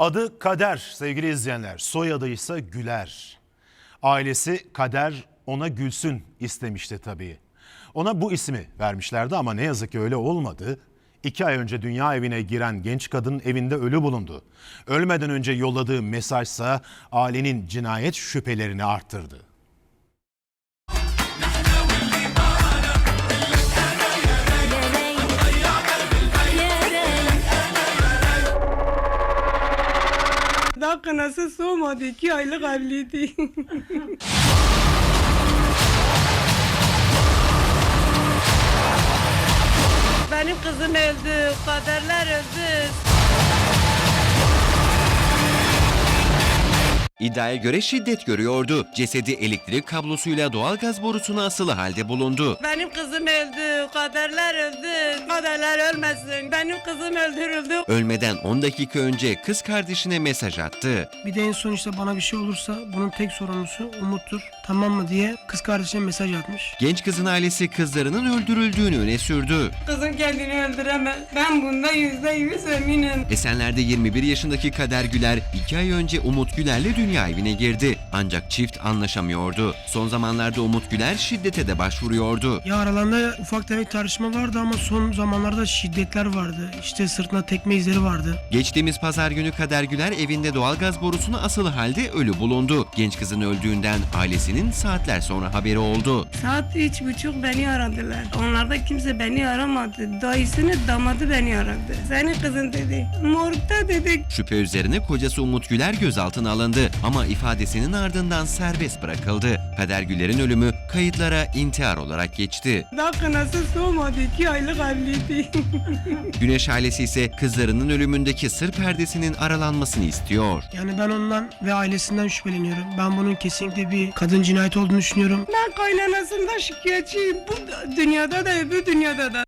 Adı Kader sevgili izleyenler. Soyadı ise Güler. Ailesi Kader ona Gülsün istemişti tabii. Ona bu ismi vermişlerdi ama ne yazık ki öyle olmadı. İki ay önce dünya evine giren genç kadın evinde ölü bulundu. Ölmeden önce yolladığı mesajsa ailenin cinayet şüphelerini arttırdı. Daha kınası soğumadı. iki aylık evliydi. Benim kızım öldü. Kaderler öldü. İddiaya göre şiddet görüyordu. Cesedi elektrik kablosuyla doğalgaz borusuna asılı halde bulundu. Benim kızım öldü. Kaderler öldü. Kaderler ölmesin. Benim kızım öldürüldü. Ölmeden 10 dakika önce kız kardeşine mesaj attı. Bir de en son işte bana bir şey olursa bunun tek sorumlusu Umut'tur. Tamam mı diye kız kardeşine mesaj atmış. Genç kızın ailesi kızlarının öldürüldüğünü öne sürdü. Kızım kendini öldüremez. Ben bunda yüzde yüz eminim. Esenler'de 21 yaşındaki Kader Güler 2 ay önce Umut Güler'le dünya evine girdi. Ancak çift anlaşamıyordu. Son zamanlarda Umut Güler şiddete de başvuruyordu. Ya aralarında ufak tefek tartışma vardı ama son zamanlarda şiddetler vardı. İşte sırtına tekme izleri vardı. Geçtiğimiz pazar günü Kader Güler evinde doğalgaz borusuna asılı halde ölü bulundu. Genç kızın öldüğünden ailesinin saatler sonra haberi oldu. Saat üç buçuk beni aradılar. Onlarda kimse beni aramadı. Dayısını damadı beni aradı. Senin kızın dedi. Morgda dedik. Şüphe üzerine kocası Umut Güler gözaltına alındı ama ifadesinin ardından serbest bırakıldı. Kader Güler'in ölümü kayıtlara intihar olarak geçti. Daha kınası soğumadı. iki aylık evliydi. Güneş ailesi ise kızlarının ölümündeki sır perdesinin aralanmasını istiyor. Yani ben ondan ve ailesinden şüpheleniyorum. Ben bunun kesinlikle bir kadın cinayeti olduğunu düşünüyorum. ben kaynanasından şikayetçiyim. Bu dünyada da öbür dünyada da.